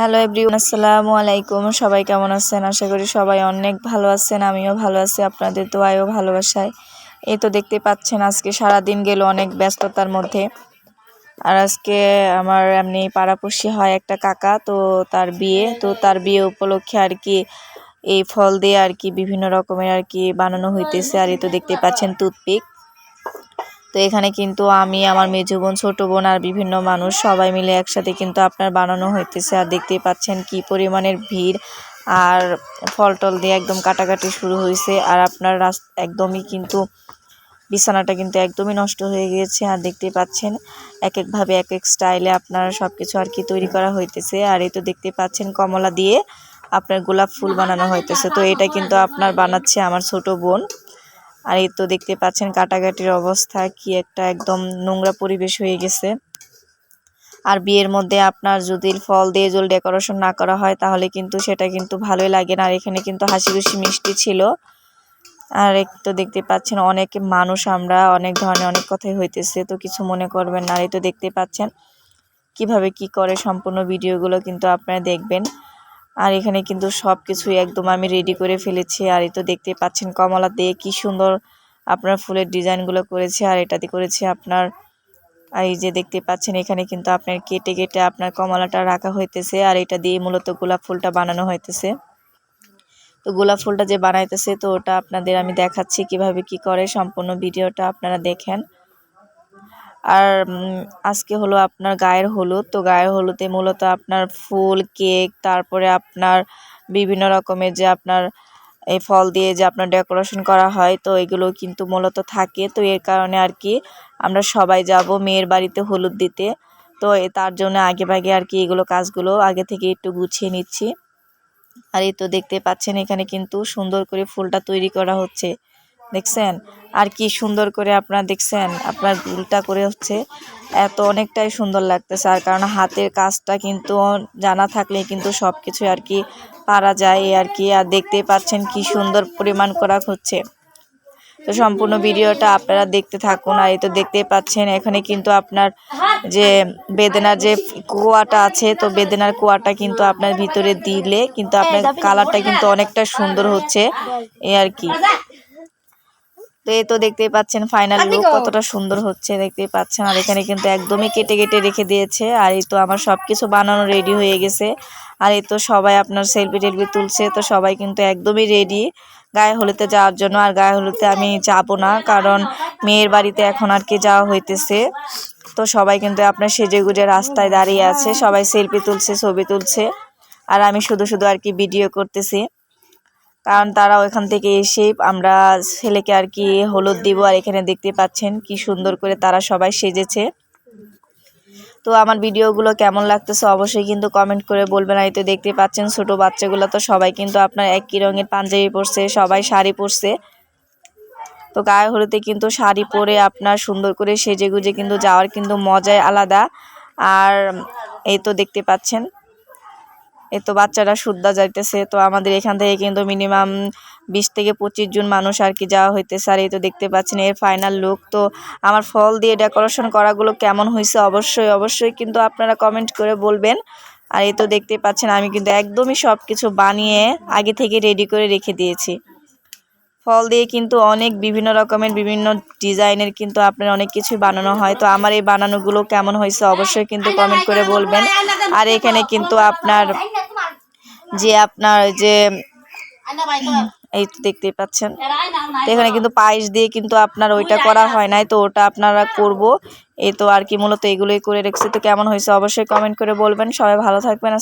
Hello everyone, আসসালামু আলাইকুম। সবাই কেমন আছেন? আশা করি সবাই অনেক ভালো আছেন, আমিও ভালো আছি, আপনাদের দোয়ায়ও ভালোবাসায়। এই তো দেখতে পাচ্ছেন, আজকে সারা দিন গেল অনেক ব্যস্ততার মধ্যে। আর আজকে আমার এমনি পাড়াপড়শি হয় একটা কাকা, তো তার বিয়ে। তো তার বিয়ে উপলক্ষে আর কি এই ফল দিয়ে আর কি বিভিন্ন রকমের আর কি বানানো হইতেছে। আর এই তো দেখতে পাচ্ছেন, টুথপিক। তো এখানে কিন্তু আমি, আমার মেজো বোন, ছোটো বোন আর বিভিন্ন মানুষ সবাই মিলে একসাথে কিন্তু আপনার বানানো হইতেছে। আর দেখতেই পাচ্ছেন কি পরিমাণের ভিড় আর ফল টল দিয়ে একদম কাটাকাটি শুরু হয়েছে আর আপনার রাস্তা, একদমই কিন্তু বিছানাটা কিন্তু একদমই নষ্ট হয়ে গিয়েছে। আর দেখতেই পাচ্ছেন এক একভাবে এক এক স্টাইলে আপনার সব কিছু আর কি তৈরি করা হইতেছে। আর এই তো দেখতে পাচ্ছেন কমলা দিয়ে আপনার গোলাপ ফুল বানানো হইতেছে। তো এটা কিন্তু আপনার বানাচ্ছে আমার ছোট বোন। আর এই তো দেখতে পাচ্ছেন কাটাকাটির অবস্থা, কি একটা একদম নোংরা পরিবেশ হয়ে গেছে। আর বিয়ের মধ্যে আপনার যদি ফল দিয়ে জল ডেকোরেশন না করা হয়, তাহলে কিন্তু সেটা কিন্তু ভালোই লাগে না। আর এখানে কিন্তু হাসি খুশি মিষ্টি ছিল। আর তো দেখতে পাচ্ছেন অনেক মানুষ আমরা, অনেক ধরনের অনেক কথাই হইতেছে, তো কিছু মনে করবেন না। এই তো দেখতে পাচ্ছেন কীভাবে কি করে সম্পূর্ণ ভিডিওগুলো কিন্তু আপনারা দেখবেন। আর এখানে কিন্তু সব কিছুই একদম আমি রেডি করে ফেলেছি। আর এই তো দেখতে পাচ্ছেন কমলা দিয়ে কি সুন্দর আপনার ফুলের ডিজাইনগুলো করেছে আর এটাতে করেছে আপনার এই যে দেখতে পাচ্ছেন এখানে কিন্তু আপনার কেটে কেটে আপনার কমলাটা রাখা হইতেছে আর এটা দিয়ে মূলত গোলাপ ফুলটা বানানো হইতেছে। তো গোলাপ ফুলটা যে বানাইতেছে তো ওটা আপনাদের আমি দেখাচ্ছি কীভাবে কি করে, সম্পূর্ণ ভিডিওটা আপনারা দেখেন। আর আজকে হলো আপনার গায়ের হলুদ। তো গায়ের হলুদে মূলত আপনার ফুল, কেক, তারপরে আপনার বিভিন্ন রকমের যে আপনার এই ফল দিয়ে যে আপনার ডেকোরেশন করা হয়, তো এগুলো কিন্তু মূলত থাকে। তো এর কারণে আর কি আমরা সবাই যাব মেয়ের বাড়িতে হলুদ দিতে। তো তার জন্য আগে ভাগে আর কি এগুলো কাজগুলো আগে থেকে একটু গুছিয়ে নিচ্ছি। আর এই তো দেখতে পাচ্ছেন এখানে কিন্তু সুন্দর করে ফুলটা তৈরি করা হচ্ছে। দেখছেন? আর কি সুন্দর করে আপনারা দেখছেন আপনার দুলটা করে হচ্ছে এত অনেকটাই সুন্দর লাগতেছে। আর কারণ হাতের কাজটা কিন্তু জানা থাকলে কিন্তু সব কিছু আর কি পারা যায় আর কি। আর দেখতেই পাচ্ছেন কি সুন্দর পরিমাণ করা হচ্ছে। তো সম্পূর্ণ ভিডিওটা আপনারা দেখতে থাকুন। আর এই তো দেখতেই পাচ্ছেন এখানে কিন্তু আপনার যে বেদনার যে কুয়াটা আছে তো বেদনার কুয়াটা কিন্তু আপনার ভিতরে দিলে কিন্তু আপনার কালারটা কিন্তু অনেকটা সুন্দর হচ্ছে এই আর কি। তো এই তো দেখতেই পাচ্ছেন ফাইনাল লুক কতটা সুন্দর হচ্ছে দেখতেই পাচ্ছেন। আর এখানে কিন্তু একদমই কেটে কেটে রেখে দিয়েছে। আর এই তো আমার সব কিছু বানানো রেডি হয়ে গেছে। আর এই তো সবাই আপনার সেলফি টেলফি তুলছে তো সবাই কিন্তু একদমই রেডি গায়ে হলুদে যাওয়ার জন্য। আর গায়ে হলুদে আমি যাব না কারণ মেয়ের বাড়িতে এখন আর কি যাওয়া হইতেছে। তো সবাই কিন্তু আপনার সেজে গুজে রাস্তায় দাঁড়িয়ে আছে। সবাই সেলফি তুলছে ছবি তুলছে। আর আমি শুধু শুধু আর কি ভিডিও করতেছি। কারণ তারা ওইখান থেকে এসে আমরা ছেলেকে আর কি হলুদ দিব আর এখানে দেখতে পাচ্ছেন কি সুন্দর করে তারা সবাই সেজেছে। তো আমার ভিডিওগুলো কেমন লাগতেছে অবশ্যই কিন্তু কমেন্ট করে বলবেন। আর তো দেখতে পাচ্ছেন ছোট বাচ্চাগুলো তো সবাই কিন্তু আপনার একই রঙের পাঞ্জাবি পরছে, সবাই শাড়ি পরছে। তো গায়ে হলুদে কিন্তু শাড়ি পরে আপনার সুন্দর করে সেজে গুজে কিন্তু যাওয়ার কিন্তু মজাই আলাদা। আর এই তো দেখতে পাচ্ছেন এ তো বাচ্চারা সুদ্ধা যাইতেছে, তো আমাদের এখান থেকে কিন্তু মিনিমাম বিশ থেকে পঁচিশ জন মানুষ আর কি যাওয়া হইতেছে। আর এই তো দেখতে পাচ্ছেন এর ফাইনাল লুক তো আমার ফল দিয়ে ডেকোরেশন করাগুলো কেমন হয়েছে অবশ্যই অবশ্যই কিন্তু আপনারা কমেন্ট করে বলবেন। আর এই তো দেখতে পাচ্ছেন আমি কিন্তু একদমই সব কিছু বানিয়ে আগে থেকে রেডি করে রেখে দিয়েছি। ফল দিয়ে কিন্তু অনেক বিভিন্ন রকমের, বিভিন্ন ডিজাইনের কিন্তু আপনার অনেক কিছু বানানো হয়। তো আমার এই বানানোগুলো কেমন হয়েছে অবশ্যই কিন্তু কমেন্ট করে বলবেন। আর এখানে কিন্তু আপনার যে আপনার যে এই তো দেখতেই পাচ্ছেন। তো এখানে কিন্তু পায়েস দিয়ে কিন্তু আপনার ওইটা করা হয় নাই, তো ওটা আপনারা করব। এই তো আর কি মূলত এগুলোই করে রেখেছি। তো কেমন হয়েছে অবশ্যই কমেন্ট করে বলবেন। সবাই ভালো থাকবেন।